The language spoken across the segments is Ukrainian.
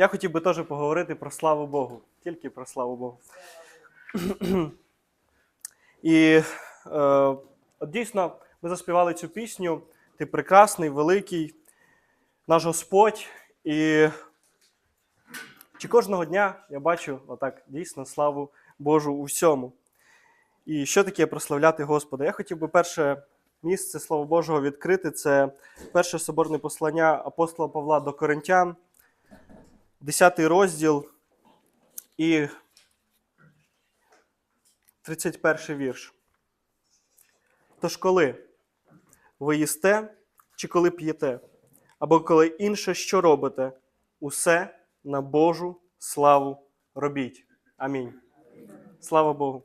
Я хотів би теж поговорити про славу Богу. Тільки про славу Богу. І е, от дійсно ми заспівали цю пісню. Ти прекрасний, великий, наш Господь. І чи кожного дня я бачу отак дійсно славу Божу у всьому. І що таке прославляти Господа? Я хотів би перше місце Слова Божого відкрити. Це перше соборне послання апостола Павла до Коринтян, 10 розділ і 31 вірш. Тож коли ви їсте, чи коли п'єте, або коли інше що робите, усе на Божу славу робіть. Амінь. Слава Богу.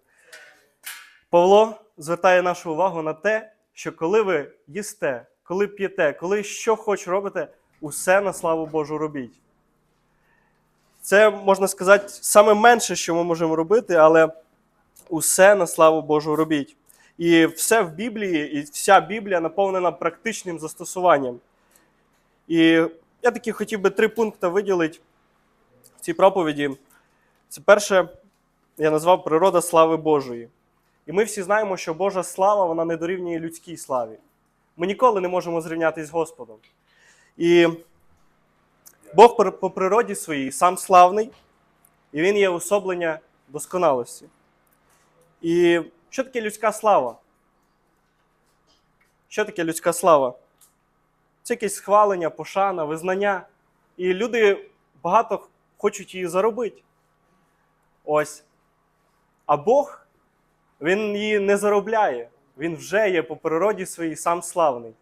Павло звертає нашу увагу на те, що коли ви їсте, коли п'єте, коли що хоч робите, усе на славу Божу робіть. Це, можна сказати, саме менше, що ми можемо робити, але усе на славу Божу робіть. І все в Біблії, і вся Біблія наповнена практичним застосуванням. І я таки хотів би три пункти виділити в цій проповіді. Це перше, я назвав природа слави Божої. І ми всі знаємо, що Божа слава вона не дорівнює людській славі. Ми ніколи не можемо зрівнятися з Господом. І Бог по- природі своїй сам славний, і Він є особлення досконалості. І що таке людська слава? Що таке людська слава? Це якесь схвалення, пошана, визнання. І люди багато хочуть її заробити. Ось. А Бог, він її не заробляє. Він вже є по природі своїй сам славний.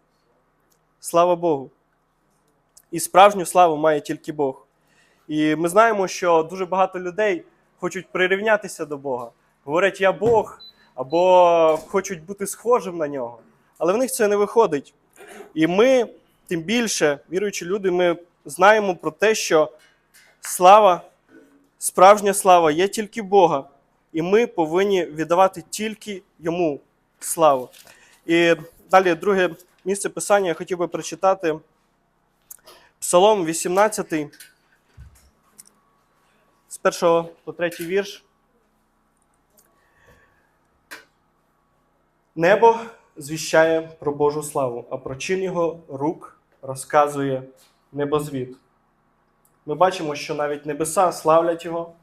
Слава Богу. І справжню славу має тільки Бог. І ми знаємо, що дуже багато людей хочуть прирівнятися до Бога. Говорять, я Бог, або хочуть бути схожим на нього. Але в них це не виходить. І ми, тим більше, віруючі люди, ми знаємо про те, що слава, справжня слава є тільки Бога, і ми повинні віддавати тільки йому славу. І далі, друге місце писання я хотів би прочитати. Псалом 18, з 1 по 3 вірш. Небо звіщає про Божу славу, а про чин його рук розказує небозвід. Ми бачимо, що навіть небеса славлять Його.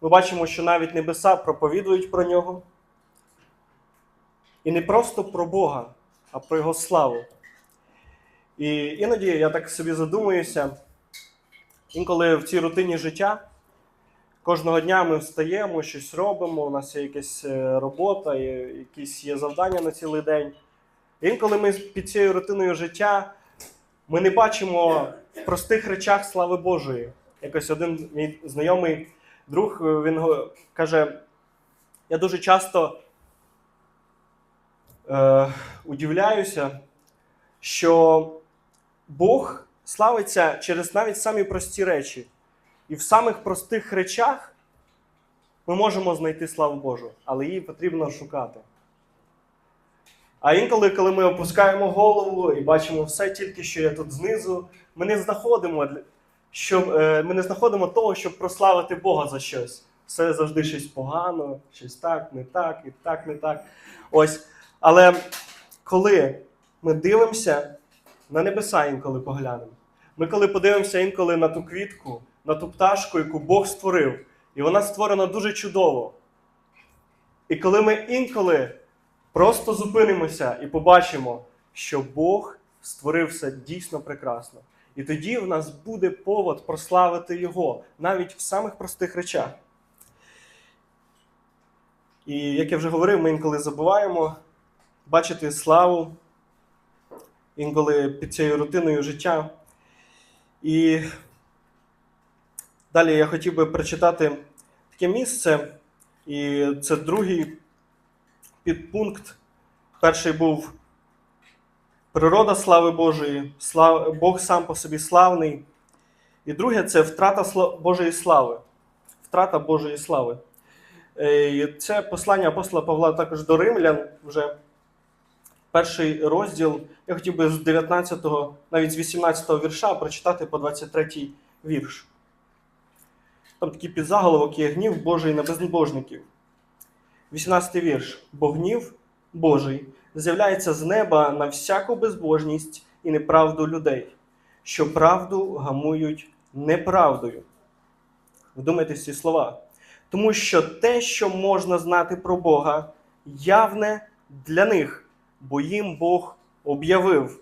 Ми бачимо, що навіть небеса проповідують про нього. І не просто про Бога, а про Його славу. І іноді я так собі задумуюся, інколи в цій рутині життя кожного дня ми встаємо, щось робимо, у нас є якась е, робота, якісь є завдання на цілий день. Інколи ми під цією рутиною життя ми не бачимо в простих речах слави Божої. Якось один мій знайомий друг е, він каже: я дуже часто е, удивляюся, що Бог славиться через навіть самі прості речі. І в самих простих речах ми можемо знайти славу Божу, але її потрібно шукати. А інколи, коли ми опускаємо голову і бачимо все тільки, що є тут знизу, ми не знаходимо, щоб, е, ми не знаходимо того, щоб прославити Бога за щось. Все завжди щось погано, щось так, не так, і так, не так. Ось. Але коли ми дивимося на небеса інколи поглянемо. Ми коли подивимося інколи на ту квітку, на ту пташку, яку Бог створив, і вона створена дуже чудово. І коли ми інколи просто зупинимося і побачимо, що Бог створив все дійсно прекрасно. І тоді в нас буде повод прославити Його навіть в самих простих речах. І як я вже говорив, ми інколи забуваємо бачити славу інколи під цією рутиною життя. І далі я хотів би прочитати таке місце, і це другий підпункт. Перший був природа слави Божої, слав... Бог сам по собі славний. І друге це втрата Божої слави. Втрата Божої слави. Е, і Це послання апостола Павла також до римлян вже перший розділ. Я хотів би з 19-го, навіть з 18-го вірша прочитати по 23-й вірш. Там такий підзаголовок є гнів Божий на безбожників. 18 вірш. Бо гнів Божий з'являється з неба на всяку безбожність і неправду людей, що правду гамують неправдою. Вдумайтесь ці слова. Тому що те, що можна знати про Бога, явне для них, бо їм Бог об'явив.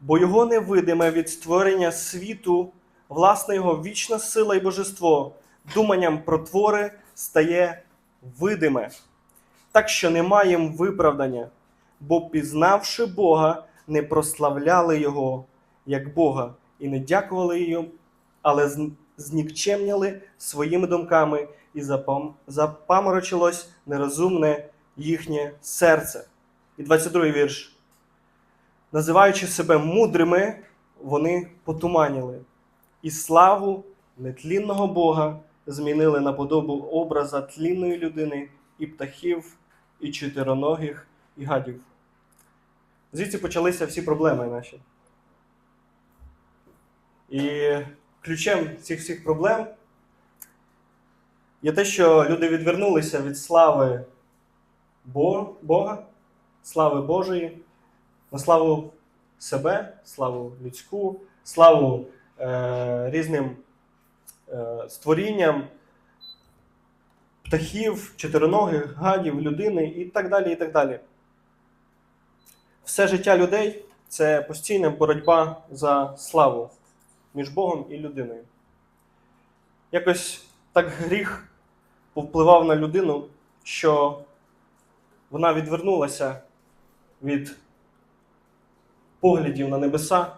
Бо його невидиме від створення світу, власне його вічна сила і божество, думанням про твори стає видиме, так що немає їм виправдання, бо, пізнавши Бога, не прославляли Його як Бога і не дякували йому, але знікчемняли своїми думками і запам- запаморочилось нерозумне їхнє серце. І 22 вірш. Називаючи себе мудрими, вони потуманіли, і славу нетлінного Бога змінили на подобу образа тлінної людини і птахів, і чотироногих, і гадів. Звідси почалися всі проблеми наші. І ключем цих всіх проблем є те, що люди відвернулися від слави Бога, слави Божої, на славу себе, славу людську, славу е, різним е, створінням птахів, чотироногих, гадів, людини і так далі. і так далі. Все життя людей це постійна боротьба за славу між Богом і людиною. Якось так гріх повпливав на людину, що вона відвернулася від поглядів на небеса,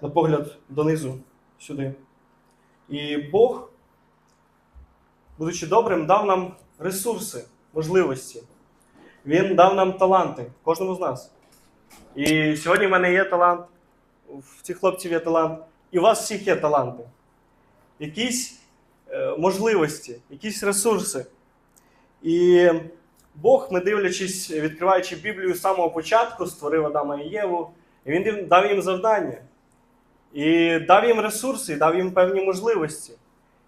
на погляд донизу сюди. І Бог, будучи добрим, дав нам ресурси, можливості. Він дав нам таланти, кожному з нас. І сьогодні в мене є талант, в цих хлопців є талант, і у вас всіх є таланти. Якісь е, можливості, якісь ресурси. І Бог, не дивлячись, відкриваючи Біблію з самого початку, створив Адама і Єву, і він дав їм завдання. І дав їм ресурси, і дав їм певні можливості.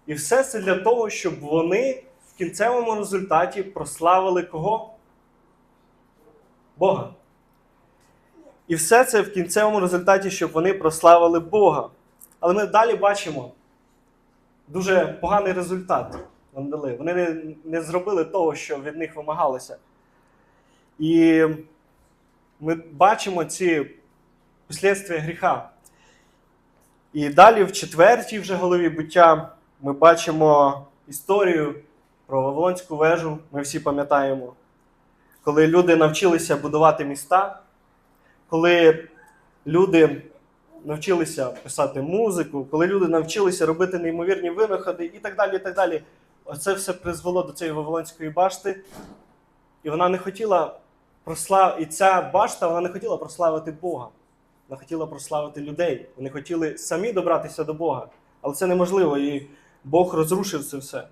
І все це для того, щоб вони в кінцевому результаті прославили кого? Бога. І все це в кінцевому результаті, щоб вони прославили Бога. Але ми далі бачимо дуже поганий результат. Дали. Вони не, не зробили того, що від них вимагалося. І ми бачимо ці послідствия гріха. І далі в четвертій вже голові буття ми бачимо історію про Вавилонську вежу. Ми всі пам'ятаємо, коли люди навчилися будувати міста, коли люди навчилися писати музику, коли люди навчилися робити неймовірні винаходи і так далі. і так далі. Оце все призвело до цієї Вавилонської башти. І вона не хотіла прослав... І ця башта вона не хотіла прославити Бога. Вона хотіла прославити людей. Вони хотіли самі добратися до Бога. Але це неможливо. І Бог розрушив це все.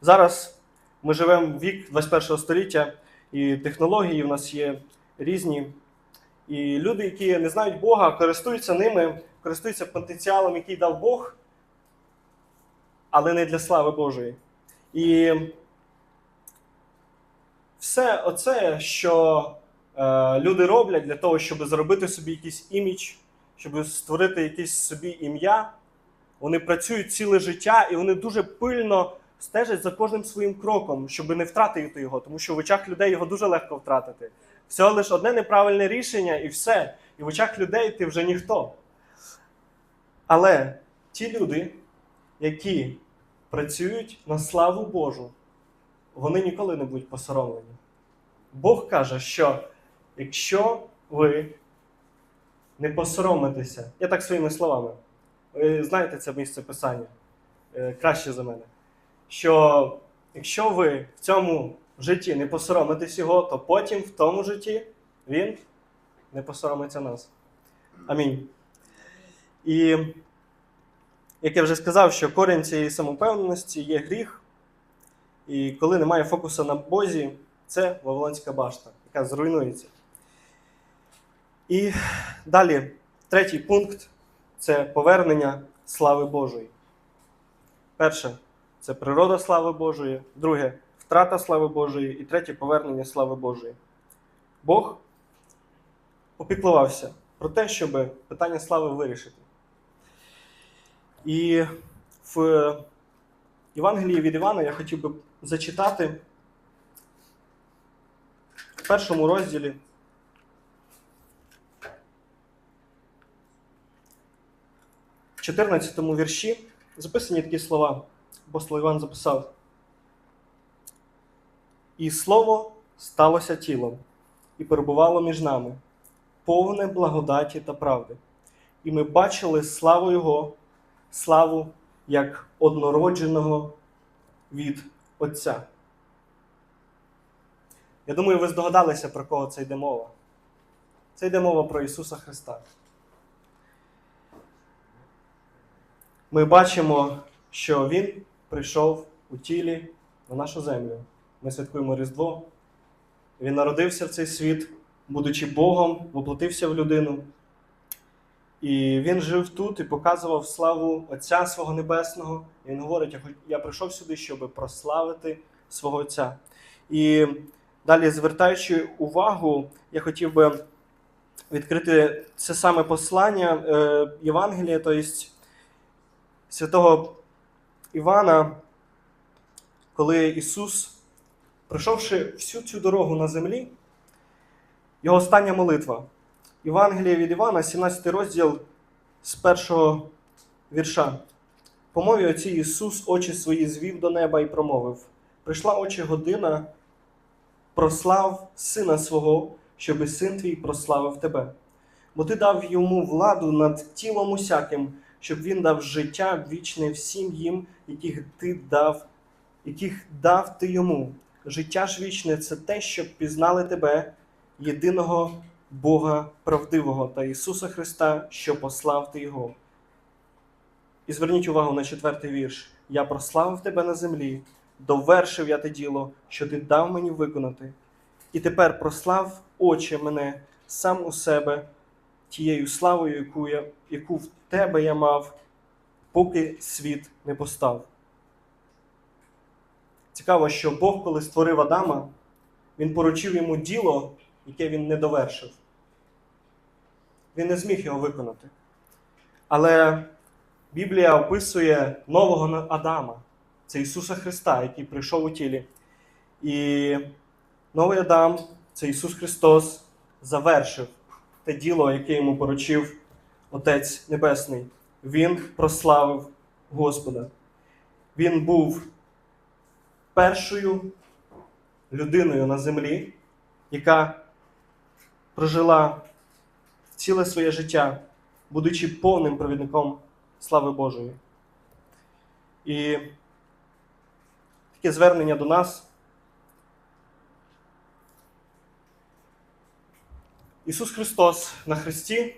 Зараз ми живемо в вік 21 століття, і технології в нас є різні. І люди, які не знають Бога, користуються ними, користуються потенціалом, який дав Бог, але не для слави Божої. І все оце, що е, люди роблять для того, щоб зробити собі якийсь імідж, щоб створити якесь собі ім'я, вони працюють ціле життя і вони дуже пильно стежать за кожним своїм кроком, щоб не втратити його, тому що в очах людей його дуже легко втратити. Всього лише одне неправильне рішення і все. І в очах людей ти вже ніхто. Але ті люди, які працюють на славу Божу, вони ніколи не будуть посоромлені. Бог каже, що якщо ви не посоромитеся, я так своїми словами, ви знаєте це місце писання е, краще за мене, що якщо ви в цьому житті не посоромитесь його, то потім в тому житті він не посоромиться нас. Амінь. І як я вже сказав, що корінь цієї самопевненості є гріх. І коли немає фокусу на Бозі, це Вавилонська башта, яка зруйнується. І далі, третій пункт це повернення слави Божої. Перше це природа слави Божої, друге втрата слави Божої, і третє повернення слави Божої. Бог опіклувався про те, щоб питання слави вирішити. І в Євангелії від Івана я хотів би зачитати в першому розділі. В 14 вірші записані такі слова. Апостол Іван записав. І слово сталося тілом і перебувало між нами, повне благодаті та правди. І ми бачили славу Його, славу як однородженого від Отця. Я думаю, ви здогадалися, про кого це йде мова. Це йде мова про Ісуса Христа. Ми бачимо, що Він прийшов у тілі на нашу землю. Ми святкуємо Різдво. Він народився в цей світ, будучи Богом, воплотився в людину. І він жив тут і показував славу Отця свого Небесного. І він говорить: «Я прийшов сюди, щоб прославити свого Отця. І далі, звертаючи увагу, я хотів би відкрити це саме послання е, Євангелія, тобто святого Івана, коли Ісус, пройшовши всю цю дорогу на землі, його остання молитва. Євангелія від Івана, 17 розділ з першого вірша. По мові оці Ісус очі свої звів до неба і промовив: Прийшла очі година, прослав сина свого, щоби син твій прославив тебе. Бо ти дав йому владу над тілом усяким, щоб він дав життя вічне всім їм, яких ти дав, яких дав ти йому. Життя ж вічне це те, щоб пізнали тебе, єдиного Бога правдивого та Ісуса Христа, що послав ти Його. І зверніть увагу на четвертий вірш. Я прославив тебе на землі, довершив я те діло, що ти дав мені виконати. І тепер прослав очі мене сам у себе тією славою, яку, я, яку в тебе я мав, поки світ не постав. Цікаво, що Бог, коли створив Адама, він поручив йому діло, яке він не довершив. Він не зміг його виконати. Але Біблія описує нового Адама, це Ісуса Христа, який прийшов у тілі. І новий Адам, це Ісус Христос, завершив те діло, яке йому поручив Отець Небесний. Він прославив Господа. Він був першою людиною на землі, яка прожила ціле своє життя, будучи повним провідником слави Божої. І таке звернення до нас. Ісус Христос на Христі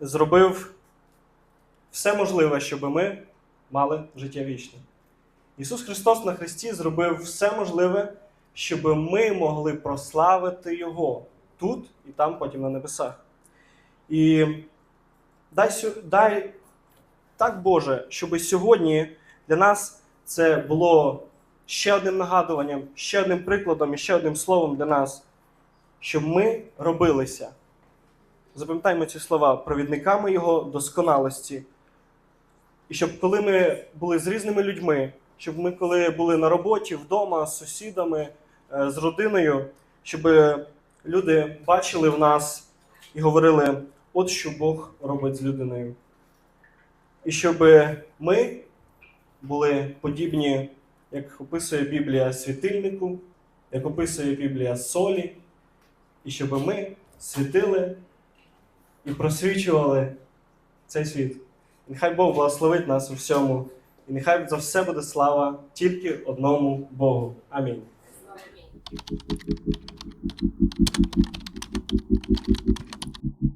зробив все можливе, щоб ми мали життя вічне. Ісус Христос на Христі зробив все можливе, щоб ми могли прославити Його тут і там, потім на небесах. І дай, дай так, Боже, щоб сьогодні для нас це було ще одним нагадуванням, ще одним прикладом і ще одним словом для нас, щоб ми робилися. Запам'ятаємо ці слова провідниками Його досконалості. І щоб коли ми були з різними людьми, щоб ми, коли були на роботі, вдома, з сусідами, е, з родиною, щоб люди бачили в нас і говорили, от що Бог робить з людиною. І щоб ми були подібні, як описує Біблія світильнику, як описує Біблія солі, і щоб ми світили і просвічували цей світ. І Нехай Бог благословить нас у всьому, і нехай за все буде слава тільки одному Богу. Амінь. Thank you.